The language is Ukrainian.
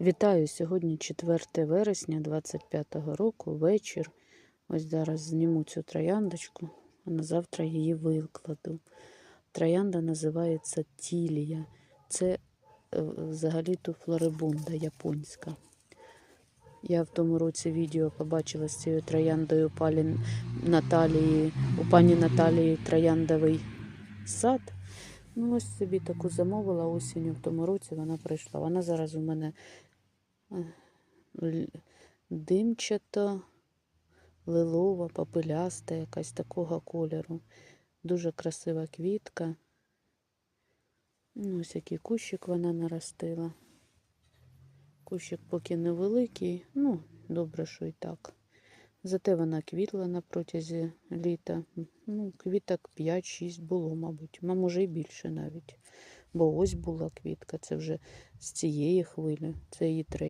Вітаю! Сьогодні 4 вересня 25-го року, вечір. Ось зараз зніму цю трояндочку, а на завтра її викладу. Троянда називається Тілія. Це е, взагалі-то флорибунда японська. Я в тому році відео побачила з цією трояндою палі Наталії, у пані Наталії трояндовий сад. Ну, ось собі таку замовила осінню в тому році, вона прийшла. Вона зараз у мене е, димчата, лилова, попеляста, якась такого кольору. Дуже красива квітка. Ну, ось який кущик вона наростила. Кущик поки невеликий, ну, добре, що і так. Зате вона квітла на протязі літа. Ну, квіток 5-6 було, мабуть. А може і більше навіть. Бо ось була квітка, це вже з цієї хвилі. Це її три.